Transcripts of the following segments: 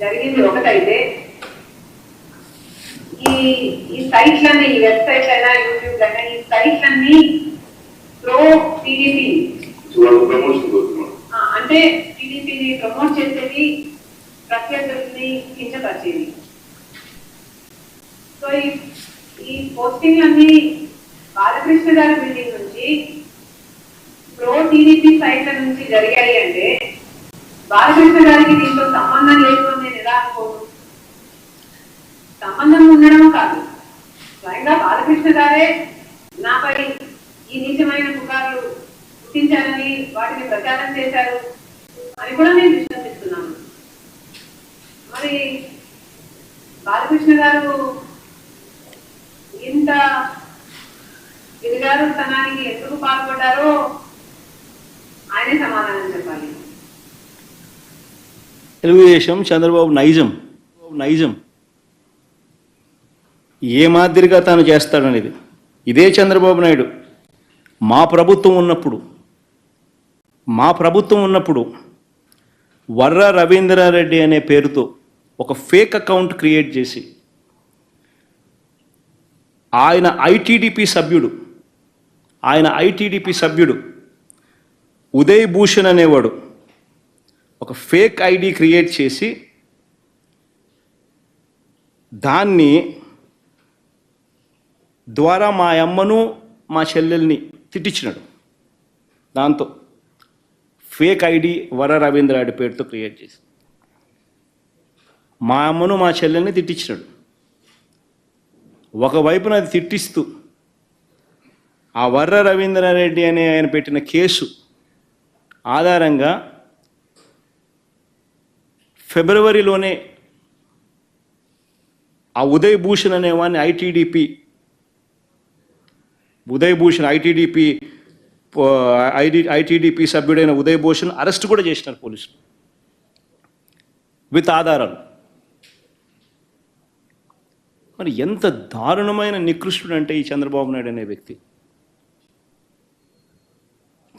జరిగింది ఒకటైతే ఈ ఈ సైట్లన్నీ ఈ వెబ్సైట్ అయినా యూట్యూబ్ అయినా ఈ సైట్లన్నీ ప్రో టీడీపీ. అంటే టీడీపీని ప్రమోట్ చేసేది ప్రత్యర్థుల్ని కించపరిచేది. సో ఈ ఈ పోస్టింగ్లన్నీ బాలకృష్ణ గారి బిల్డింగ్ నుంచి ప్రో టీడీపీ సైట్ల నుంచి జరిగాయి అంటే బాలకృష్ణ గారికి దీంతో సంబంధం లేదు అని సంబంధం ఉండడం కాదు. స్వయంగా బాలకృష్ణ గారే నాపై ఈ నీచమైన పుకార్లు పుట్టించారని వాటిని ప్రచారం చేశారు అని కూడా నేను విశ్వసిస్తున్నాను. మరి బాలకృష్ణ గారు ఇంత గిరిగారు స్థానానికి ఎందుకు పాల్పడ్డారో ఆయనే సమాధానం చెప్పాలి. తెలుగుదేశం చంద్రబాబు నైజం. నైజం. ఏ మాదిరిగా తాను చేస్తాడనేది. ఇదే చంద్రబాబు నాయుడు. మా ప్రభుత్వం ఉన్నప్పుడు మా ప్రభుత్వం ఉన్నప్పుడు వర్ర రవీంద్రారెడ్డి అనే పేరుతో ఒక ఫేక్ అకౌంట్ క్రియేట్ చేసి ఆయన ఐటీడీపీ సభ్యుడు ఆయన ఐటీడీపీ సభ్యుడు ఉదయ్ భూషణ్ అనేవాడు ఒక ఫేక్ ఐడి క్రియేట్ చేసి దాన్ని ద్వారా మా అమ్మను మా చెల్లెల్ని తిట్టించినాడు. దాంతో ఫేక్ ఐడి వర రవీంద్రాడి పేరుతో క్రియేట్ చేసి మా అమ్మను మా చెల్లెల్ని తిట్టించినాడు. ఒకవైపున అది తిట్టిస్తూ ఆ వర్ర రవీంద్రారెడ్డి అనే ఆయన పెట్టిన కేసు ఆధారంగా ఫిబ్రవరిలోనే ఆ ఉదయ్ భూషణ్ అనే ITDP Uday Bhushan ITDP ID ITDP సభ్యుడైన Uday Bhushan arrest కూడా చేసినారు పోలీసులు. విత్ ఆధారాలు. మరి ఎంత దారుణమైన నికృష్టుడు అంటే ఈ చంద్రబాబు నాయుడు అనే వ్యక్తి.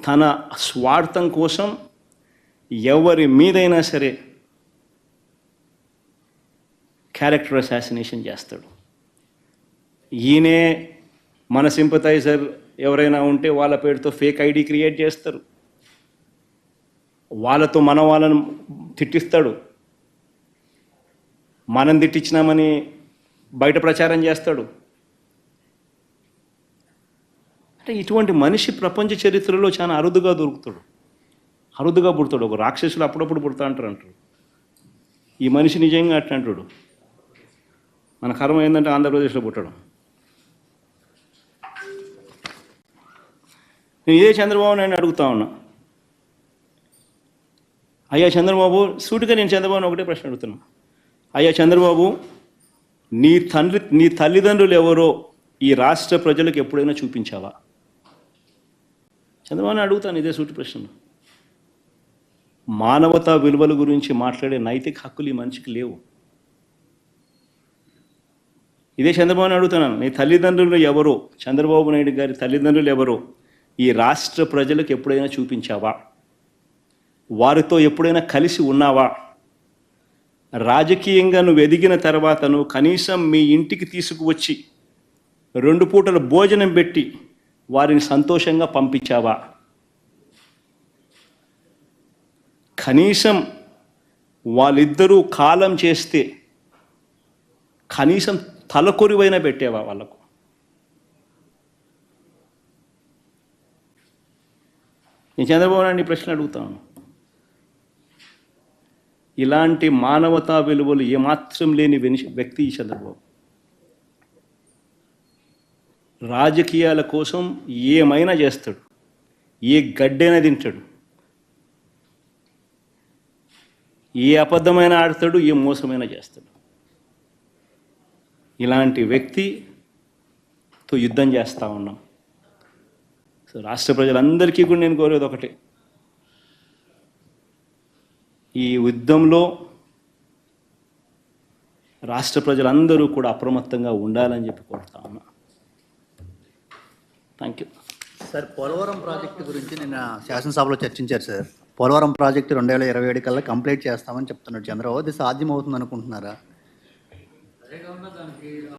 తన స్వార్థం కోసం ఎవరి మీదైనా సరే క్యారెక్టర్ అసాసినేషన్ చేస్తాడు. ఈయనే మన సింపథైజర్ ఎవరైనా ఉంటే వాళ్ళ పేరుతో ఫేక్ ఐడి క్రియేట్ చేస్తారు. వాళ్ళతో మన వాళ్ళను తిట్టిస్తాడు. మనం తిట్టించినామని బయట ప్రచారం చేస్తాడు. అంటే ఇటువంటి మనిషి ప్రపంచ చరిత్రలో చాలా అరుదుగా దొరుకుతాడు. అరుదుగా పుడతాడు. ఒక రాక్షసులు అప్పుడప్పుడు పుడతా అంటారు అంటారు. ఈ మనిషి నిజంగా అట్లా అంటాడు. మన కర్మ ఏంటంటే ఆంధ్రప్రదేశ్లో పుట్టడం. నేను ఇదే చంద్రబాబు నాయుడు అడుగుతా ఉన్నా. అయ్యా చంద్రబాబు సూటిగా నేను చంద్రబాబు ఒకటే ప్రశ్న అడుగుతున్నా. అయ్యా చంద్రబాబు నీ తండ్రి నీ తల్లిదండ్రులు ఎవరో ఈ రాష్ట్ర ప్రజలకు ఎప్పుడైనా చూపించావా? చంద్రబాబుని అడుగుతాను ఇదే సూటి ప్రశ్న మానవతా విలువల గురించి మాట్లాడే నైతిక హక్కులు ఈ మనిషికి లేవు. ఇదే చంద్రబాబుని అడుగుతున్నాను. నీ తల్లిదండ్రులు ఎవరో? చంద్రబాబు నాయుడు గారి తల్లిదండ్రులు ఎవరో? ఈ రాష్ట్ర ప్రజలకు ఎప్పుడైనా చూపించావా? వారితో ఎప్పుడైనా కలిసి ఉన్నావా? రాజకీయంగా నువ్వు ఎదిగిన తర్వాత నువ్వు కనీసం మీ ఇంటికి తీసుకువచ్చి రెండు పూటల భోజనం పెట్టి వారిని సంతోషంగా పంపించావా? కనీసం వాళ్ళిద్దరూ కాలం చేస్తే కనీసం తలకొరివైనా పెట్టేవా వాళ్ళకు? నేను చంద్రబాబు నాయుడు ప్రశ్న అడుగుతాను ఇలాంటి మానవతా విలువలు ఏమాత్రం లేని వ్యక్తి ఈ చంద్రబాబు. రాజకీయాల కోసం ఏమైనా చేస్తాడు. ఏ గడ్డైనా తింటాడు. ఏ అబద్ధమైన ఆడతాడు ఏ మోసమైనా చేస్తాడు. ఇలాంటి వ్యక్తితో యుద్ధం చేస్తూ ఉన్నాం. సో రాష్ట్ర ప్రజలందరికీ కూడా నేను కోరేది ఒకటే. ఈ యుద్ధంలో రాష్ట్ర ప్రజలందరూ కూడా అప్రమత్తంగా ఉండాలని చెప్పి కోరుతా ఉన్నా. Thank you sir Polavaram project గురించి నిన్న శాసనసభలో చర్చించారు సార్. పోలవరం ప్రాజెక్టు రెండు వేల ఇరవై ఏడు కల్లా కంప్లీట్ చేస్తామని చెప్తున్నాడు చంద్రబాబు. అది సాధ్యమవుతుంది అనుకుంటున్నారా